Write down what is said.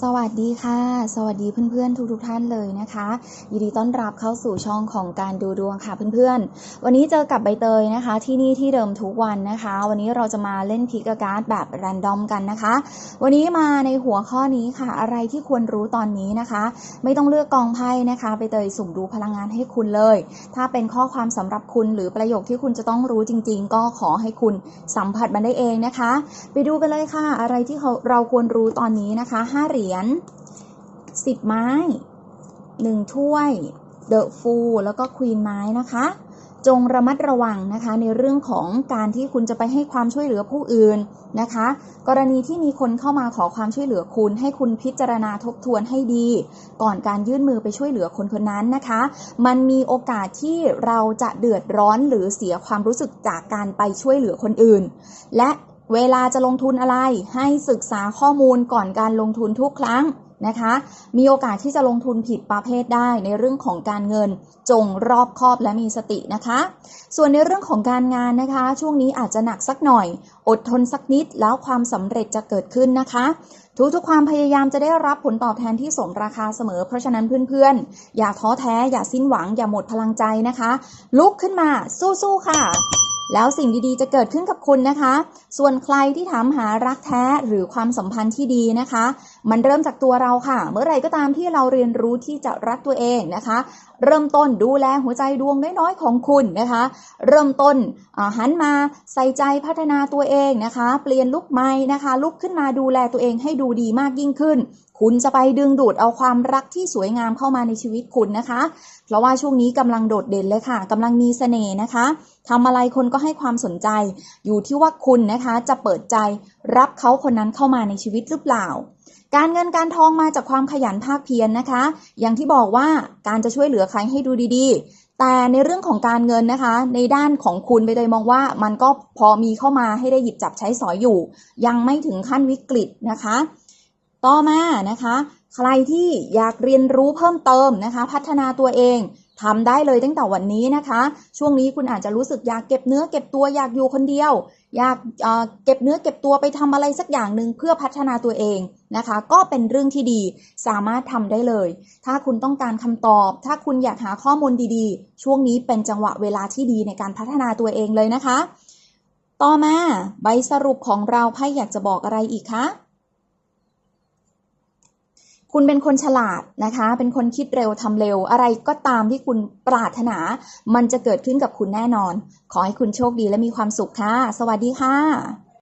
สวัสดีค่ะ สวัสดีเพื่อนๆทุกๆท่านเลยนะคะยินดีต้อนรับเข้าสู่ช่องของการดูดวงค่ะเพื่อนๆ วันนี้เจอกับใบเตยนะคะ ที่นี่ที่เดิมทุกวันนะคะ วันนี้เราจะมาเล่นพิกาการ์ดแบบแรนดอมกันนะคะ วันนี้มาในหัวข้อนี้ค่ะ อะไรที่ควรรู้ตอนนี้นะคะ ไม่ต้องเลือกกองไพ่นะคะใบเตยสุ่มดูพลังงานให้คุณเลย ถ้าเป็นข้อความสำหรับคุณหรือประโยคที่คุณจะต้องรู้จริง ๆ ก็ขอให้คุณสัมผัสมันได้เองนะคะ ไปดูกันเลยค่ะ อะไรที่เราควรรู้ตอนนี้นะคะ5เหรีียญ10ไม้1ถ้วยเดอะฟูแล้วก็ควีนไม้นะคะ จงระมัดระวังนะคะในเรื่องของการที่คุณจะไปให้ความช่วยเหลือผู้อื่นนะคะ กรณีที่มีคนเข้ามาขอความช่วยเหลือคุณ ให้คุณพิจารณาทบทวนให้ดี ก่อนการยื่นมือไปช่วยเหลือคนคนนั้นนะคะ มันมีโอกาสที่เราจะเดือดร้อนหรือเสียความรู้สึกจากการไปช่วยเหลือคนอื่น และ เวลาจะลงทุนอะไรให้ศึกษาข้อมูลก่อนการลงทุนทุกครั้งนะคะ มีโอกาสที่จะลงทุนผิดประเภทได้ในเรื่องของการเงิน จงรอบคอบและมีสตินะคะ ส่วนในเรื่องของการงานนะคะ ช่วงนี้อาจจะหนักสักหน่อย อดทนสักนิดแล้วความสำเร็จจะเกิดขึ้นนะคะ ทุกๆความพยายามจะได้รับผลตอบแทนที่สมราคาเสมอ เพราะฉะนั้นเพื่อนๆ อย่าท้อแท้อย่าสิ้นหวังอย่าหมดพลังใจนะคะ ลุกขึ้นมาสู้ๆค่ะ แล้วสิ่งดีๆ จะเกิดขึ้นกับคุณนะคะ ส่วนใครที่ถามหารักแท้หรือความสัมพันธ์ที่ดีนะคะ มันเริ่มจากตัวเราค่ะ เมื่อไหร่ก็ตามที่เราเรียนรู้ที่จะรักตัวเองนะคะ เริ่มต้นดูแลหัวใจดวงน้อยๆของคุณนะคะ เริ่มต้นหันมาใส่ใจพัฒนาตัวเองนะคะ เปลี่ยนลุกใหม่นะคะ ลุกขึ้นมาดูแลตัวเองให้ดูดีมากยิ่งขึ้นคุณจะไปดึงดูดเอาความรักที่สวยงามเข้ามาในชีวิตคุณนะคะ เพราะว่าช่วงนี้กำลังโดดเด่นเลยค่ะกำลังมีเสน่ห์นะคะทำอะไรคนก็ให้ความสนใจ อยู่ที่ว่าคุณนะคะจะเปิดใจรับเขาคนนั้นเข้ามาในชีวิตหรือเปล่า การเงินการทองมาจากความขยันภาคเพียรนนะคะ อย่างที่บอกว่าการจะช่วยเหลือใครให้ดูดีๆ แต่ในเรื่องของการเงินนะคะ ในด้านของคุณไปเลยมองว่ามันก็พอมีเข้ามาให้ได้หยิบจับใช้สอยอยู่ ยังไม่ถึงขั้นวิกฤตนะคะ ต่อมานะคะ ใครที่อยากเรียนรู้เพิ่มเติมนะคะ พัฒนาตัวเองทำได้เลยตั้งแต่วันนี้นะคะ ช่วงนี้คุณอาจจะรู้สึกอยากเก็บเนื้อเก็บตัวอยากอยู่คนเดียว อยากเเก็บเนื้อเก็บตัวไปทำอะไรสักอย่างหนึ่งเพื่อพัฒนาตัวเองนะคะ ก็เป็นเรื่องที่ดีสามารถทำได้เลย ถ้าคุณต้องการคำตอบ ถ้าคุณอยากหาข้อมูลดีๆ ช่วงนี้เป็นจังหวะเวลาที่ดีในการพัฒนาตัวเองเลยนะคะ ต่อมาใบสรุปของเราไพ่อยากจะบอกอะไรอีกคะ คุณเป็นคนฉลาดนะคะ เป็นคนคิดเร็วทำเร็ว อะไรก็ตามที่คุณปรารถนา มันจะเกิดขึ้นกับคุณแน่นอน ขอให้คุณโชคดีและมีความสุขค่ะ สวัสดีค่ะ